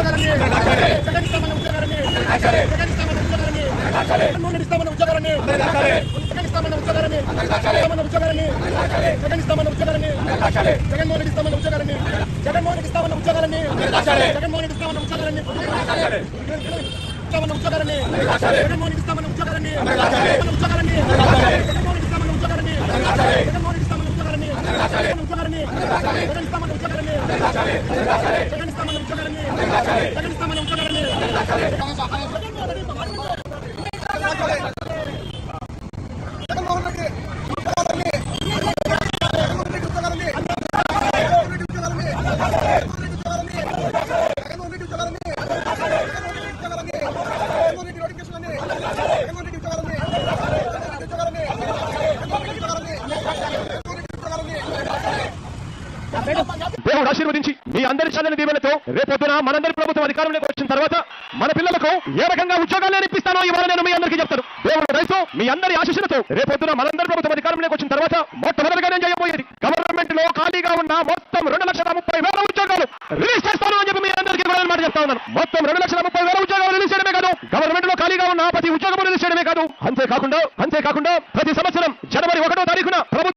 జగన్మోహన్ ఇస్తామన్న ఉద్యోగాలని జగన్ ఇస్తామన్న ఉద్యోగాలని జగన్మోహన్ ఇస్తామన్న ఉద్యోగాలని జగన్ ఇస్తామన్న ఉద్యోగాలని ఇస్తామన్న ఉద్యోగాలని జగన్ ఇస్తామన్న ఉద్యోగాలని జగన్మోహన్ ఇస్తామన్న ఉద్యోగాలని జగన్మోహన్ ఇస్తామన్న ఉద్యోగాలని జగన్మోహన్ ఇస్తామన్న ఉద్యోగాలని ఇస్తామన్న ఉద్యోగాలని జగన్మోహన్ ఇస్తామన్న స్థానం ఉద్యోగాలని జగన్మోహన్ ఇస్తామన్న ఉద్యోగాలని జగన్మోహన్ ఉద్యోగాలని ఉద్యోగాలని జగన్ ఇస్తామన్న ఉద్యోగాలని జగన్ ఇస్తామన్న ఉద్యోగాలని జగన్ ఇస్తామన్న ఉద్యోగాలని జగన్మోహన్ రెడ్డి ఉద్యోగాలని జగన్మోహన్ రెడ్డి ఉద్యోగాలని జగన్మోహన్ రెడ్డి ఉద్యోగాలని జగన్మోహన్ రెడ్డి ఉద్యోగాలని జగన్మోహన్ రెడ్డి ఉద్యోగాలని జగన్మోహన్ రెడ్డి నోటిఫికేషన్ అని జగన్మోహన్ రెడ్డి ఉద్యోగాలని జగన్మోహన్ రెడ్డి ఉద్యోగాలని జగన్మోహన్ రెడ్డి ఉద్యోగాలని జగన్మోహన్ రెడ్డి ఉద్యోగాలని దేవుడు ఆశీర్వదించి మీ అందరి చల్లని దీవెనతో రేపొద్దున మనందరి ప్రభుత్వం అధికారంలోకి వచ్చిన తర్వాత మన పిల్లలకు ఏ రకంగా ఉద్యోగాలు నేర్పిస్తానో ఇవాళ నేను మీ అందరికీ చెప్తాను. దేవుడు రైతు మీ అందరి ఆశీస్సులతో రేపొద్దున మనందరి ప్రభుత్వం అధికారంలోకి వచ్చిన తర్వాత మొట్టమొదటిగా నేను చేయబోయేది గవర్నమెంట్లో ఖాళీగా ఉన్న మొత్తం రెండు లక్షల ముప్పై వేల ఉద్యోగాలు రిలీజ్ చేస్తాను అని చెప్పి మీ అందరికీ కూడా మాట చెప్తా ఉన్నాను. మొత్తం రెండు లక్షల ముప్పై వేల ఉద్యోగాలు రిలీజ్ చేయడమే కాదు గవర్నమెంట్లో ఖాళీగా ఉన్న ప్రతి ఉద్యోగం రిలీజ్ చేయడమే కాదు. అంతేకాకుండా అంతేకాకుండా ప్రతి సంవత్సరం జనవరి ఒకటో తారీఖున ప్రభుత్వం